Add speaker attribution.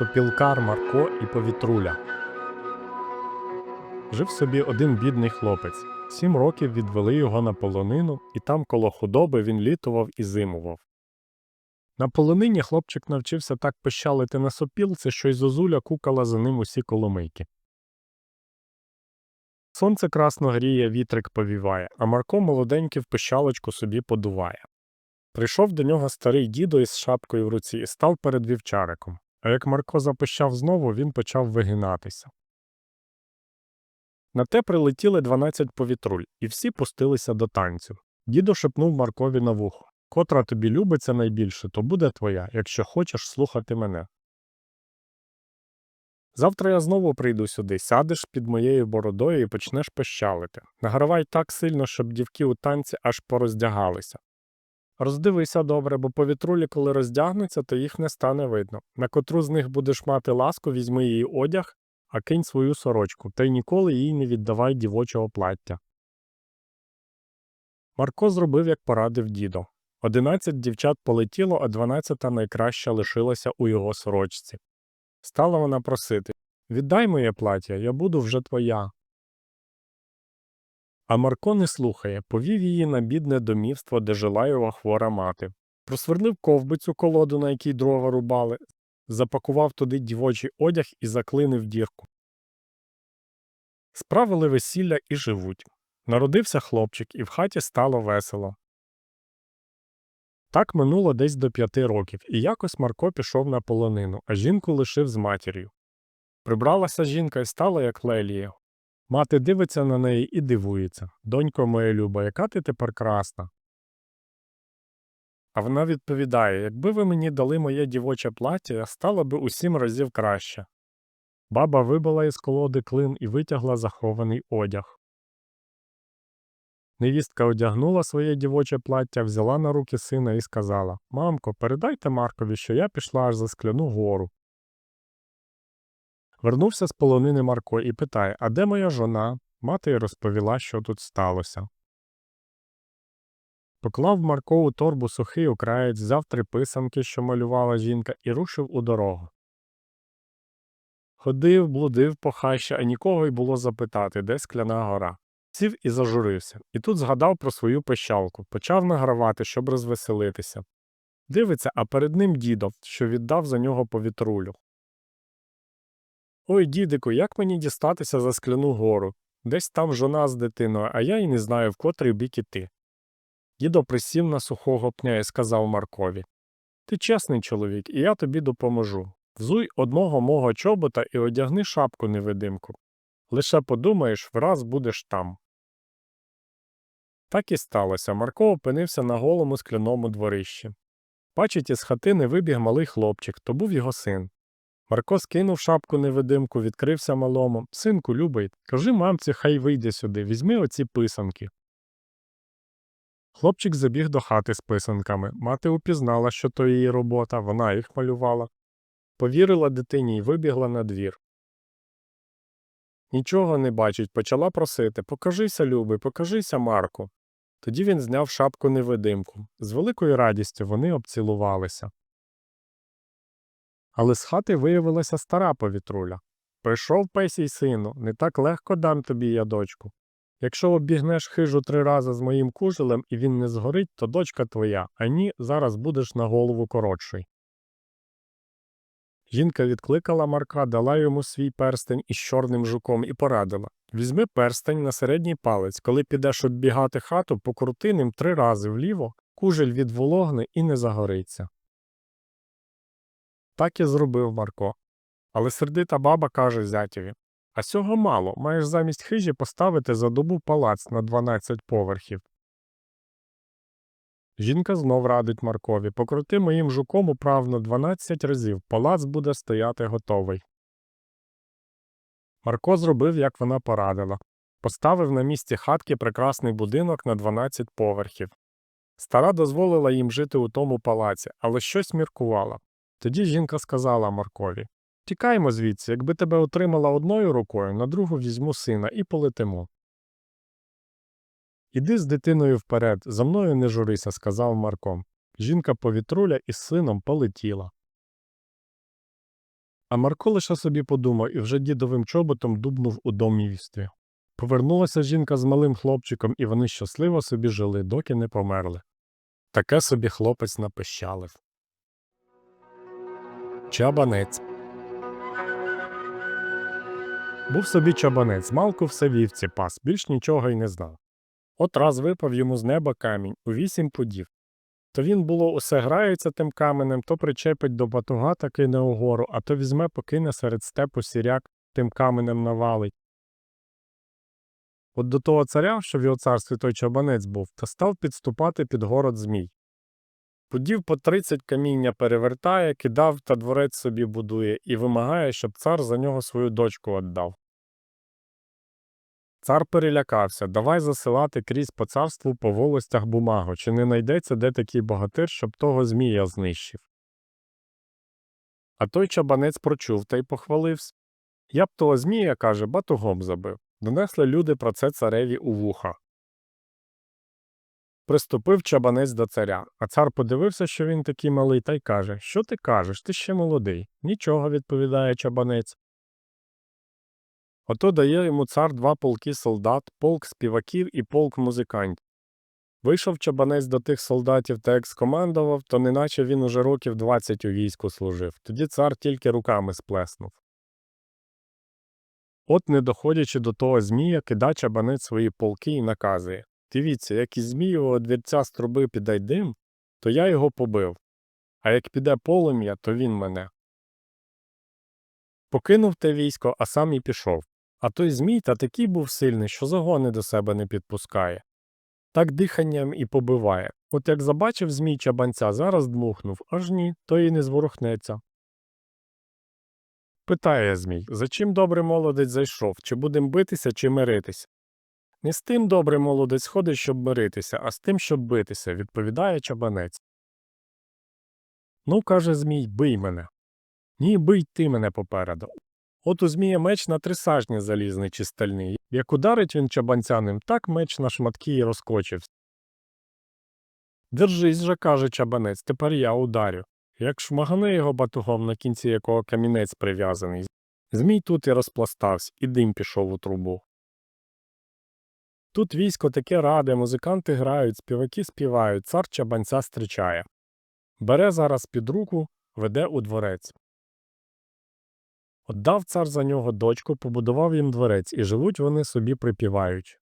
Speaker 1: Сопілкар Марко і Повітруля. Жив собі один бідний хлопець. Сім років відвели його на полонину, і там коло худоби він літував і зимував. На полонині хлопчик навчився так пищалити на сопілці, що й зозуля кукала за ним усі коломийки. Сонце красно гріє, вітрик повіває, а Марко молоденький в пищалочку собі подуває. Прийшов до нього старий дідо із шапкою в руці і став перед вівчариком. А як Марко запищав знову, він почав вигинатися. На те прилетіли 12 повітруль, і всі пустилися до танцю. Дідо шепнув Маркові на вухо Котра тобі любиться найбільше, то буде твоя, якщо хочеш слухати мене. Завтра я знову прийду сюди, сядеш під моєю бородою і почнеш пищалити. Награвай так сильно, щоб дівки у танці аж пороздягалися. Роздивися добре, бо повітрулі, коли роздягнуться, то їх не стане видно. На котру з них будеш мати ласку, візьми її одяг, а кинь свою сорочку, та й ніколи їй не віддавай дівочого плаття. Марко зробив, як порадив дідо. Одинадцять дівчат полетіло, а дванадцята найкраща лишилася у його сорочці. Стала вона просити Віддай моє плаття, я буду вже твоя. А Марко не слухає, повів її на бідне домівство, де жила його хвора мати. Просверлив ковбицю колоду, на якій дрова рубали, запакував туди дівочий одяг і заклинив дірку. Справили весілля і живуть. Народився хлопчик, і в хаті стало весело. Так минуло десь до п'яти років, і якось Марко пішов на полонину, а жінку лишив з матір'ю. Прибралася жінка і стала, як Лелія. Мати дивиться на неї і дивується Донько моя люба, яка ти тепер красна. А вона відповідає Якби ви мені дали моє дівоче плаття, я стала би у сім разів краще. Баба вибила із колоди клин і витягла захований одяг. Невістка одягнула своє дівоче плаття, взяла на руки сина і сказала Мамко, передайте Маркові, що я пішла аж за скляну гору. Вернувся з полонини Марко і питає А де моя жона? Мати розповіла, що тут сталося. Поклав Марко у торбу сухий окраєць, взяв писанки, що малювала жінка, і рушив у дорогу. Ходив, блудив по хащі, а нікого й було запитати, де скляна гора. Сів і зажурився, і тут згадав про свою пищалку, почав награвати, щоб розвеселитися. Дивиться, а перед ним дідо, що віддав за нього повітрулю. Ой, дідику, як мені дістатися за скляну гору? Десь там жона з дитиною, а я й не знаю, в котрий бік іти. Дідо присів на сухого пня і сказав Маркові Ти чесний чоловік, і я тобі допоможу. Взуй одного мого чобота і одягни шапку невидимку. Лише подумаєш, враз будеш там. Так і сталося. Марко опинився на голому скляному дворищі. Бачить, із хатини вибіг малий хлопчик, то був його син. Марко скинув шапку невидимку, відкрився малому. Синку, любий, кажи мамці, хай вийде сюди, візьми оці писанки. Хлопчик забіг до хати з писанками. Мати упізнала, що то її робота, вона їх малювала. Повірила дитині і вибігла на двір. Нічого не бачить, почала просити Покажися, любий, покажися, Марку. Тоді він зняв шапку невидимку. З великою радістю вони обцілувалися. Але з хати виявилася стара повітруля. Прийшов песій сину, не так легко дам тобі я дочку. Якщо обігнеш хижу три рази з моїм кужелем і він не згорить, то дочка твоя, а ні, зараз будеш на голову коротший. Жінка відкликала Марка, дала йому свій перстень із чорним жуком і порадила Візьми перстень на середній палець, коли підеш оббігати хату, покрути ним три рази вліво, кужель відвологне і не загориться. Так і зробив Марко. Але сердита баба каже зятєві А цього мало, маєш замість хижі поставити за добу палац на 12 поверхів. Жінка знов радить Маркові покрути моїм жуком управно 12 разів, палац буде стояти готовий. Марко зробив, як вона порадила. Поставив на місці хатки прекрасний будинок на 12 поверхів. Стара дозволила їм жити у тому палаці, але щось міркувала. Тоді жінка сказала Маркові Тікаймо звідси, якби тебе отримала одною рукою, на другу візьму сина і полетимо. Іди з дитиною вперед, за мною не журися, сказав Марко. Жінка повітруля із сином полетіла. А Марко лише собі подумав і вже дідовим чоботом дубнув у домівстві. Повернулася жінка з малим хлопчиком, і вони щасливо собі жили, доки не померли. Таке собі хлопець напищалив. Чабанець Був собі чабанець, малку все вівці пас, більш нічого й не знав. От раз випав йому з неба камінь у вісім пудів. То він було усе грається тим каменем, то причепить до батуга та кине угору, а то візьме, покине серед степу сіряк, тим каменем навалить. От до того царя, що в його царстві той чабанець був, та став підступати під город Змій. Пудів по тридцять каміння перевертає, кидав та дворець собі будує і вимагає, щоб цар за нього свою дочку віддав. Цар перелякався, давай засилати крізь по царству по волостях бумагу, чи не найдеться де такий богатир, щоб того змія знищив. А той чабанець прочув та й похвалився. Я б того змія, каже, батугом забив. Донесли люди про це цареві у вуха. Приступив чабанець до царя, а цар подивився, що він такий малий, та й каже Що ти кажеш? Ти ще молодий. Нічого, відповідає чабанець. Ото дає йому цар два полки солдат, полк співаків і полк музикантів. Вийшов чабанець до тих солдатів та як скомандував, то неначе він уже років двадцять у війську служив. Тоді цар тільки руками сплеснув. От, не доходячи до того змія, кида чабанець свої полки і наказує Дивіться, як із змієвого двірця з труби піде дим, то я його побив, а як піде полум'я, то він мене. Покинув те військо, а сам і пішов. А той змій та такий був сильний, що загони до себе не підпускає. Так диханням і побиває. От як забачив змій чабанця, зараз дмухнув, аж ні, то і не зворухнеться. Питає змій, за чим добрий молодець зайшов, чи будем битися, чи миритися? Не з тим добрий молодець ходить, щоб миритися, а з тим, щоб битися, відповідає чабанець. Ну, каже Змій, бий мене. Ні, бий ти мене попереду. От у Змія меч на три сажні залізний чи стальний. Як ударить він чабанцяним, так меч на шматки й розкочився. Держись же, каже чабанець, тепер я ударю. Як шмагане його батугом, на кінці якого камінець прив'язаний. Змій тут і розпластався, і дим пішов у трубу. Тут військо таке раде, музиканти грають, співаки співають, цар чабанця зустрічає. Бере зараз під руку, веде у дворець. Отдав цар за нього дочку, побудував їм дворець, і живуть вони собі припіваючи.